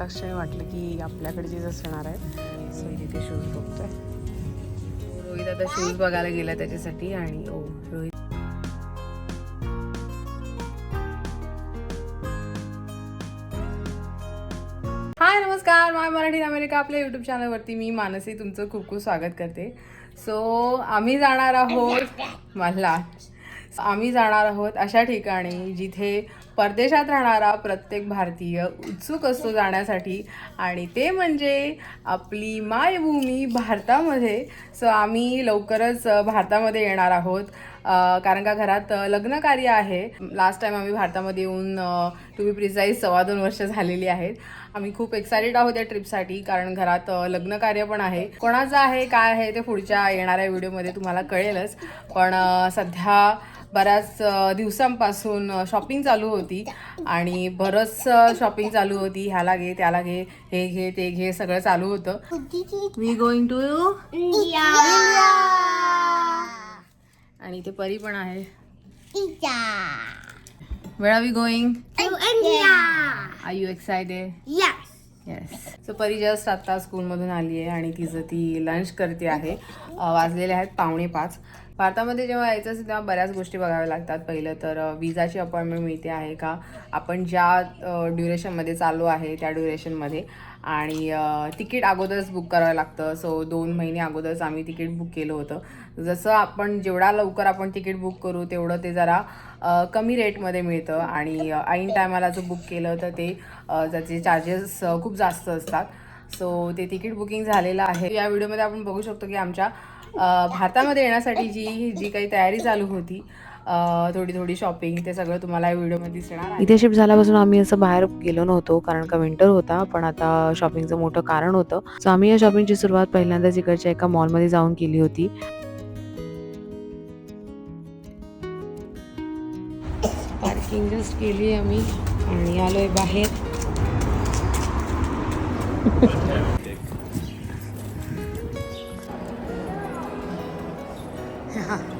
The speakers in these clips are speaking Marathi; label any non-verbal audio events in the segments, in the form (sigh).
हस्ताक्षर वाटलं की आपल्याकडचीच असणार आहे सो तिथे शूज बघतोय. रोहित आता शूज बघायला गेला त्याच्यासाठी आणि ओ रोहित. हाय नमस्कार. माय मराठी अमेरिका आपल्या यूट्यूब चॅनलवरती मी मानसी तुमचं खूप खूप स्वागत करते. सो आम्ही जाणार आहोत मला आम्ही जाणार आहोत अशा ठिकाणी जिथे परदेशात राहणारा प्रत्येक भारतीय उत्सुक असतो जाण्यासाठी. आणि ते म्हणजे आपली मायभूमी भारतामध्ये. सो आम्ही लवकरच भारतामध्ये येणार आहोत. कारण का घरात लग्नकार्य आहे. लास्ट टाइम आम्ही भारतामध्ये येऊन टू बी प्रिसाईज सव्वा दोन वर्ष झालेली आहेत. आम्ही खूप एक्सायटेड आहोत या ट्रिपसाठी कारण घरात लग्नकार्य पण आहे. कोणाचं आहे काय आहे ते पुढच्या येणाऱ्या व्हिडिओमध्ये तुम्हाला कळेलच. पण सध्या बऱ्याच दिवसांपासून शॉपिंग चालू होती आणि बरंच शॉपिंग चालू होती ह्याला घे त्याला घे हे घे ते घे सगळं चालू होतं वी गोइंग टू. आणि ते परी पण आहे. वेळ are we going. Are you excited. Yes so Pari just आत्ता स्कूलमधून आली आहे आणि तिचं ती लंच करते आहे. वाजलेले आहेत पावणे पाच. भारतामध्ये जेव्हा यायचं असेल तेव्हा बऱ्याच गोष्टी बघाव्या लागतात. पहिलं तर विजाची अपॉइंटमेंट मिळते आहे का? आपण ज्या ड्युरेशनमध्ये चालू आहे त्या ड्युरेशनमध्ये आणि तिकीट अगोदरच बुक करावं लागतं. सो दोन महिने अगोदरच आम्ही तिकीट बुक केलं होतं. जसं आपण जेवढा लवकर आपण तिकीट बुक करू तेवढं ते जरा कमी रेटमध्ये मिळतं. आणि ऐन टायमाला जर बुक केलं तर ते त्याचे चार्जेस खूप जास्त असतात. सो ते तिकीट बुकिंग झालेलं आहे. या व्हिडिओमध्ये आपण बघू शकतो की आमच्या भारतामध्ये येण्यासाठी जी जी काही तयारी चालू होती थोडी थोडी शॉपिंग ते सगळं तुम्हाला व्हिडिओमध्ये दिसणार इथे शिफ्ट झाल्यापासून आम्ही असं बाहेर गेलो नव्हतो कारण का विंटर होता पण आता शॉपिंगचं मोठं कारण होतं. सो आम्ही या शॉपिंगची सुरुवात पहिल्यांदाच इकडच्या एका मॉलमध्ये जाऊन केली होती. पार्किंग जस्ट केली आम्ही आणि आलोय बाहेर. (laughs)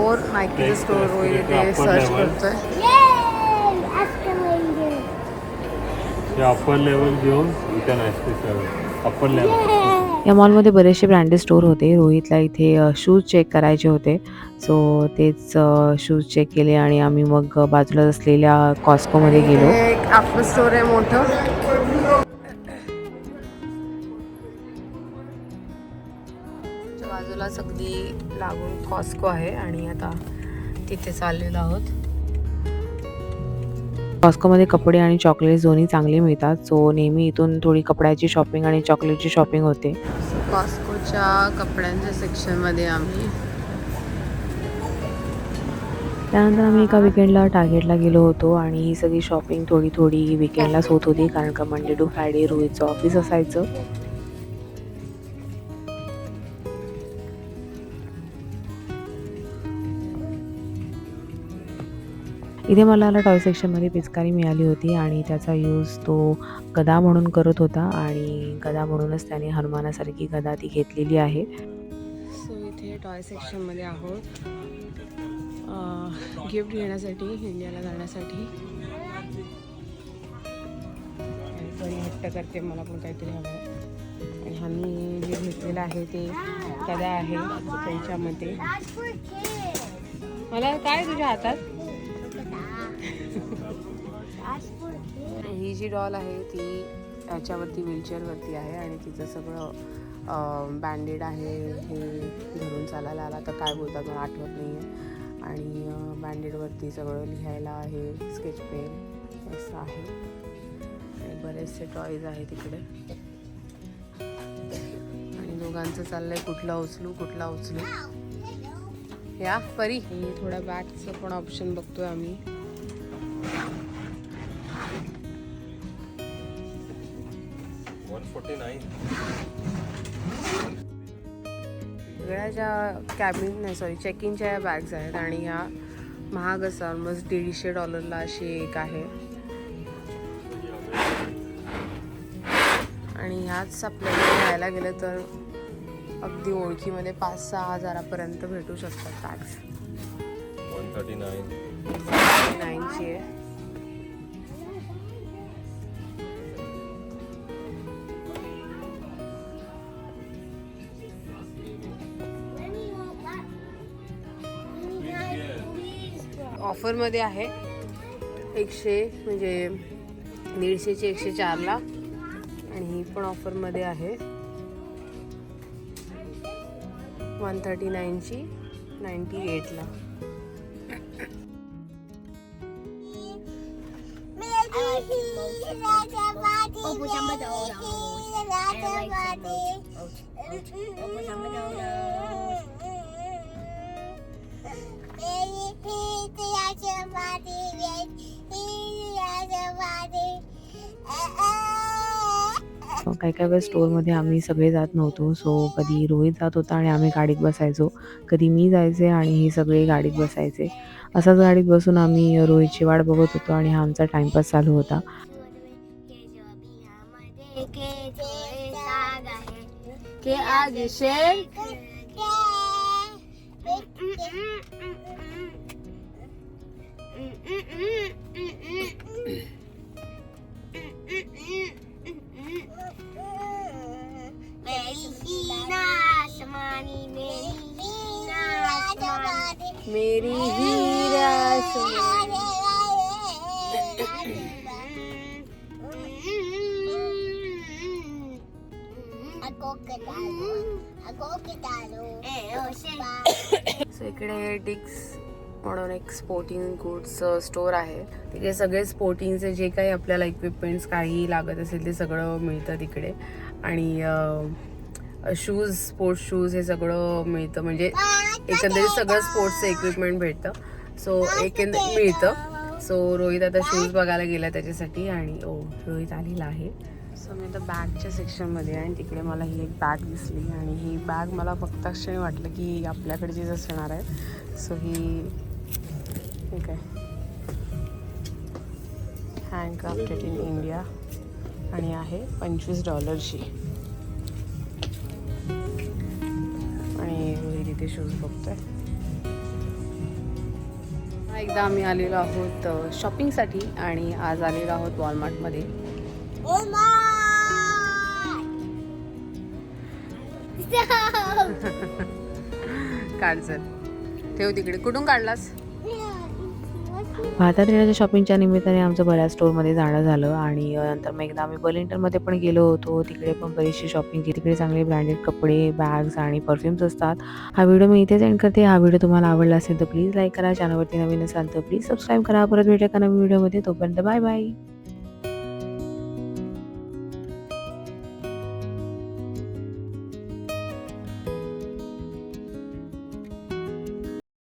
और नाईकीचं स्टोर वगैरे ते सर्च करतोय Yay! Escalator. हे अप्पर लेवल घेऊन इथे नाही अप्पर लेवल या मॉलमध्ये बरेचसे ब्रँडेड स्टोर होते. रोहितला इथे शूज चेक करायचे होते. सो तेच शूज चेक केले आणि आम्ही मग बाजूला असलेल्या कॉस्कोमध्ये गेलो. एक ॲपल स्टोर आहे मोठं. बाजूलाच अगदी लागून कॉस्को आहे आणि आता तिथे चाललेलो आहोत. कॉस्कोमध्ये कपडे आणि चॉकलेट्स दोन्ही चांगले मिळतात. सो नेहमी इथून थोडी कपड्याची शॉपिंग आणि चॉकलेटची शॉपिंग होते. कॉस्कोच्या कपड्यांच्या सेक्शनमध्ये आम्ही त्यानंतर आम्ही एका विकेंडला टार्गेटला गेलो होतो आणि ही सगळी शॉपिंग थोडी थोडी विकेंडलाच होत होती कारण का मंडे टू फ्रायडे रोहितचं ऑफिस असायचं. इथे मला टॉय सेक्शनमध्ये पिचकारी मिळाली होती आणि त्याचा यूज तो गदा म्हणून करत होता आणि गदा म्हणूनच त्याने हनुमानासारखी गदा ती घेतलेली आहे. सो इथे टॉय सेक्शनमध्ये आहोत. गिफ्ट घेण्यासाठी इंडियाला जाण्यासाठी. हट्ट करते मला पण काहीतरी हवं आणि आम्ही जे घेतलेलं आहे ते कदा आहे त्यांच्यामध्ये. मला काय तुझ्या हातात? जी डॉल आहे ती ह्याच्यावरती व्हीलचेअरवरती आहे आणि तिचं सगळं बँडेड आहे हे धरून चालायला आला तर काय बोलतात मला आठवत नाही आहे आणि बँडेडवरती सगळं लिहायला आहे स्केच पेन असं आहे. आणि बरेचसे टॉईज आहे तिकडे. आणि दोघांचं चाललंय कुठला उचलू कुठला उचलू. या परी. थोड्या बॅगचं पण ऑप्शन बघतोय आम्ही. वन फोर्टी नाईन सगळ्या ज्या कॅबिन नाही सॉरी चेक इनच्या या बॅग्स आहेत आणि ह्या महाग असतात ऑलमोस्ट दीडशे डॉलरला अशी एक आहे. आणि ह्याच आपल्याला घ्यायला गेलं तर अगदी ओळखीमध्ये पाच सहा हजारापर्यंत भेटू शकतात बॅग्स वन थर्टी नाईन नाईनची आहे. ऑफरमध्ये आहे. एकशे म्हणजे दीडशेची एकशे चारला. आणि ही पण ऑफरमध्ये आहे. वन थर्टी नाईनची नाईन्टी एटला. काही काही वेळेस स्टोअरमध्ये आम्ही सगळे जात नव्हतो. सो कधी रोहित जात होता आणि आम्ही गाडीत बसायचो. कधी मी जायचे आणि हे सगळे गाडीत बसायचे. असाच गाडीत बसून आम्ही रोहितची वाट बघत होतो आणि हा आमचा टाइमपास चालू होता. के आज शेर? मेरी हीना आसमानी मेरी हीना आसमानी मेरी हीरा Sony. Ako ketalo, ako ketalo. Eh, oh, so इकडे डिक्स म्हणून एक स्पोर्टिंग गुड्स स्टोर आहे. तिकडे सगळे स्पोर्टिंगचे जे काही आपल्याला इक्विपमेंट्स काही लागत असेल ते सगळं मिळतं तिकडे. आणि शूज स्पोर्ट्स शूज हे सगळं मिळतं. म्हणजे एकंदरीत सगळं स्पोर्ट्सचं इक्विपमेंट भेटतं. सो एकंदरीत मिळतं. सो रोहित आता शूज बघायला गेला त्याच्यासाठी आणि ओ रोहित आलेला आहे. सो मी आता बॅगच्या सेक्शनमध्ये आहे आणि तिकडे मला ही एक बॅग दिसली. आणि ही बॅग मला बघता क्षणी वाटलं की आपल्याकडे जीच असणार आहे. सो ही ठीक आहे. हँडक्राफ्टेड इन इंडिया आणि आहे पंचवीस डॉलरची. आणि रोहित इथे शूज बघतोय. एकदा आम्ही आलेलो आहोत शॉपिंगसाठी आणि आज आलेलो आहोत वॉलमार्टमध्ये! (laughs) काढ चल ठेव तिकडे. कुठून काढलास? भारतात येण्याच्या शॉपिंगच्या निमित्ताने आमचं बऱ्याच स्टोअरमध्ये जाणं झालं आणि नंतर मग एकदा आम्ही बर्लिंटनमध्ये पण गेलो होतो. तिकडे पण बरीचशी शॉपिंग केली तिकडे चांगले ब्रँडेड कपडे बॅग्स आणि परफ्युम्स असतात. हा व्हिडिओ मी इथेच एंड करते. हा व्हिडिओ तुम्हाला आवडला असेल तर प्लीज लाईक करा. चॅनलवरती नवीन असाल तर प्लीज सबस्क्राईब करा. परत भेटूया का नवीन व्हिडिओमध्ये तोपर्यंत बाय बाय